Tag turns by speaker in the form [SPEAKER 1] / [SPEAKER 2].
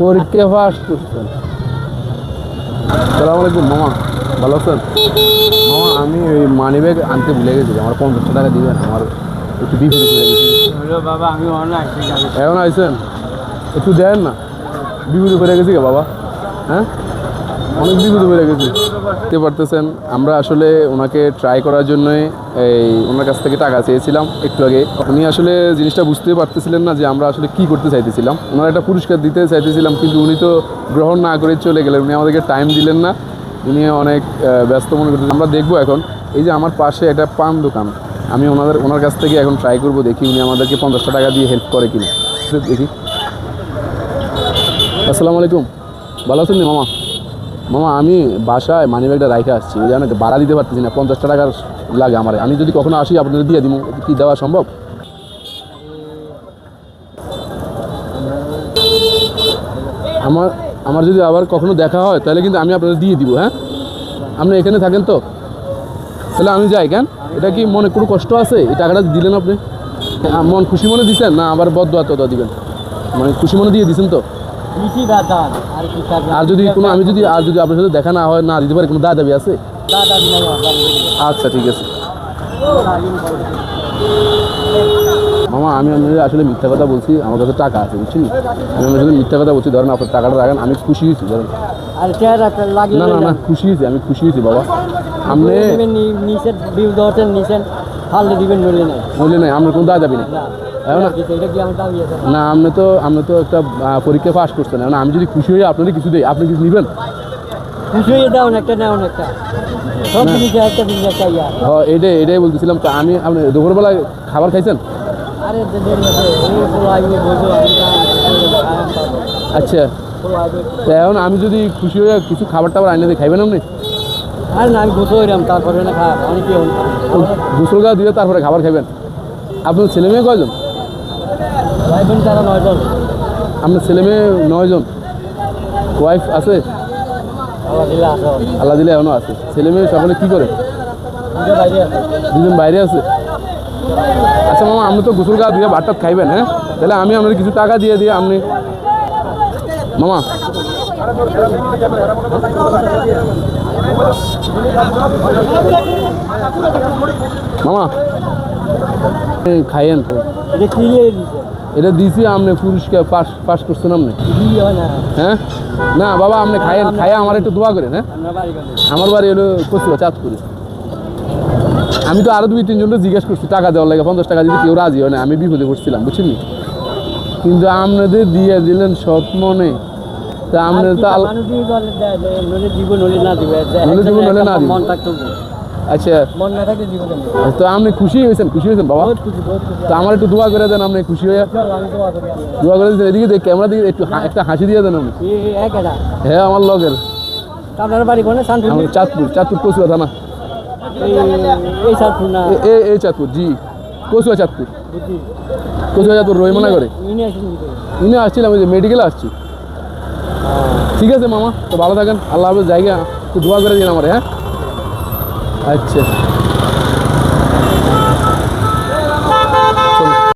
[SPEAKER 1] পরীক্ষা ফার্স্ট করছেন সালাম আলাইকুম মামা। ভালো আছেন? মামা আমি ওই মানি ব্যাগ আনতে ভুলে গেছি। আমার পঞ্চাশ টাকা দিবেন আমার একটু বিপদে পড়ে গেছি।
[SPEAKER 2] বাবা আমি
[SPEAKER 1] এখন আইসেন একটু দেন না। বিপদে পড়ে গেছি কে বাবা। হ্যাঁ? অনেক বিপদে পড়ে গেছি। দেখতে পারতেছেন, আমরা আসলে ওনাকে ট্রাই করার জন্যই এই ওনার কাছ থেকে টাকা চেয়েছিলাম একটু আগে। উনি আসলে জিনিসটা বুঝতে পারতেছিলেন না যে আমরা আসলে কি করতে চাইতেছিলাম। ওনার একটা পুরস্কার দিতে চাইতেছিলাম, কিন্তু উনি তো গ্রহণ না করে চলে গেলেন। উনি আমাদেরকে টাইম দিলেন না। উনি অনেক ব্যস্ত মনে করতেন আমরা দেখব এখন, এই যে আমার পাশে একটা পান দোকান, আমি ওনাদের, ওনার কাছ থেকে এখন ট্রাই করব দেখি উনি আমাদেরকে পঞ্চাশটা টাকা দিয়ে হেল্প করে কিনা। দেখি। আসসালামু আলাইকুম। ভালো আছেন মামা? মামা, আমি বাসায় মানি ব্যাগটা রাইখে আসছি। ওই জন্য ভাড়া দিতে পারতেছি না পঞ্চাশটা টাকার লাগে আমার। আমি যদি কখনো আসি, আপনাদের দিয়ে দিব। কি দেওয়া সম্ভব? আমার আমার যদি আবার কখনো দেখা হয়, তাহলে কিন্তু আমি আপনাদের দিয়ে দিব হ্যাঁ? আপনি এখানে থাকেন তো? তাহলে আমি যাই, কেন? এটা কি মনে কোনো কষ্ট আছে? এই টাকাটা দিলেন আপনি? মন খুশি মনে দিচ্ছেন না, আবার বদ দোয়া দিবেন? মানে খুশি মনে দিয়ে দিচ্ছেন তো?
[SPEAKER 2] আর
[SPEAKER 1] যদি কোনো আমি যদি আর যদি আপনার সাথে দেখা না হয় না দিতে পারি কোনো দায় দাবি আছে আচ্ছা ঠিক আছে। মামা আমি আপনাদের আসলে মিথ্যা কথা বলছি আমার কাছে টাকা আছে বুঝছেন? আমি আপনার সাথে মিথ্যা কথা বলছি ধরেন আপনার টাকাটা রাখেন আমি খুশি হয়েছি ধরেন। না না না খুশি হয়েছি আমি খুশি হয়েছি বাবা। আপনি
[SPEAKER 2] নিচের বিল দরছেন নিচেন ফাললে দিবেন নইলে নাই
[SPEAKER 1] আপনার কোনো দায় দাবি নেই
[SPEAKER 2] না। আছে?
[SPEAKER 1] না আপনি তো আপনি তো একটা পরীক্ষা পাস করছেন এখন আমি যদি খুশি হয়ে আপনাদের কিছু দিই। আপনি কিছু নেবেন?
[SPEAKER 2] খুশি হয়ে দাও একটা নেও একটা। সব জিনিস একটা জিনিস একটা ইয়া।
[SPEAKER 1] হ্যাঁ এটাই এটাই বলতেছিলাম। তো আমি আপনি দুপুরবেলা খাবার খাইছেন?
[SPEAKER 2] আরে
[SPEAKER 1] আচ্ছা। এখন আমি যদি খুশি হয়ে কিছু খাবার টাবার আইনে দিই খাইবেন আপনি?
[SPEAKER 2] আর না আমি গোসল হইলাম তারপরে না খা অনেকে
[SPEAKER 1] গোসল গা দিয়ে তারপরে খাবার খাবেন আপনার ছেলে মেয়ে কয়জন?
[SPEAKER 2] ভাই বোন তারা নয়জন।
[SPEAKER 1] আপনার ছেলে মেয়ে নয়জন। ওয়াইফ আছে?
[SPEAKER 2] আল্লাহ দিলে
[SPEAKER 1] এখনও আছে। ছেলে মেয়ে সকলে কী করে?
[SPEAKER 2] দুটো বাইরে আছে।
[SPEAKER 1] দুজন বাইরে আছে? আচ্ছা মামা আপনি তো গোসল গা দিয়ে ভাতটা খাইবেন হ্যাঁ? তাহলে আমি আপনার কিছু টাকা দিয়ে দিয়ে আপনি মামা। মামা। খাইয়েন। তো
[SPEAKER 2] এটা দিছে।
[SPEAKER 1] আপনি পুরস্কার পাস পাস করছেন আপনি
[SPEAKER 2] হয়? না
[SPEAKER 1] বাবা আপনি খাইয়েন খাইয়া আমার একটু দোয়া করেন হ্যাঁ?
[SPEAKER 2] আমরা বাড়ি
[SPEAKER 1] হলো কচুয়া চাঁদপুরে। আমি তো আরও দুই তিনজনকে জিজ্ঞেস করছি টাকা দেওয়ার লাগে পঞ্চাশ টাকা দিতে কেউ রাজি হয় না আমি বিপদে পড়ছিলাম বুঝছেন কিন্তু আপনাদের দিয়ে দিলেন সৎ মনে। তা আপনাদের তো
[SPEAKER 2] দিব নলে না দিবে
[SPEAKER 1] না।
[SPEAKER 2] মন থাকতো
[SPEAKER 1] আচ্ছা।
[SPEAKER 2] মন না থাকলে দিব কেন
[SPEAKER 1] তো আপনি খুশি হয়েছেন? খুশি হয়েছেন বাবা? তো আমার একটু দোয়া করে দেন আপনি খুশি হয়ে।
[SPEAKER 2] তো
[SPEAKER 1] দোয়া করে দিন এদিকে ক্যামেরা দিকে একটু একটা হাসি দিয়ে দেন আপনি। হ্যাঁ আমার লগের।
[SPEAKER 2] আপনার বাড়ি কোনে?
[SPEAKER 1] চাঁদপুর চাঁদপুর কচুয়া থানা।
[SPEAKER 2] এই না?
[SPEAKER 1] এ এই চাঁদপুর জি। কচুয়া চাঁদপুর। কচুয়া চাঁদপুর রহিমানা
[SPEAKER 2] করে
[SPEAKER 1] ইনি আসছিলাম ওই যে মেডিকেলে আসছি। ঠিক আছে মামা তো ভালো থাকেন। আল্লাহ হাফেজ জায়গা একটু দোয়া করে দিন আমার হ্যাঁ? আচ্ছা।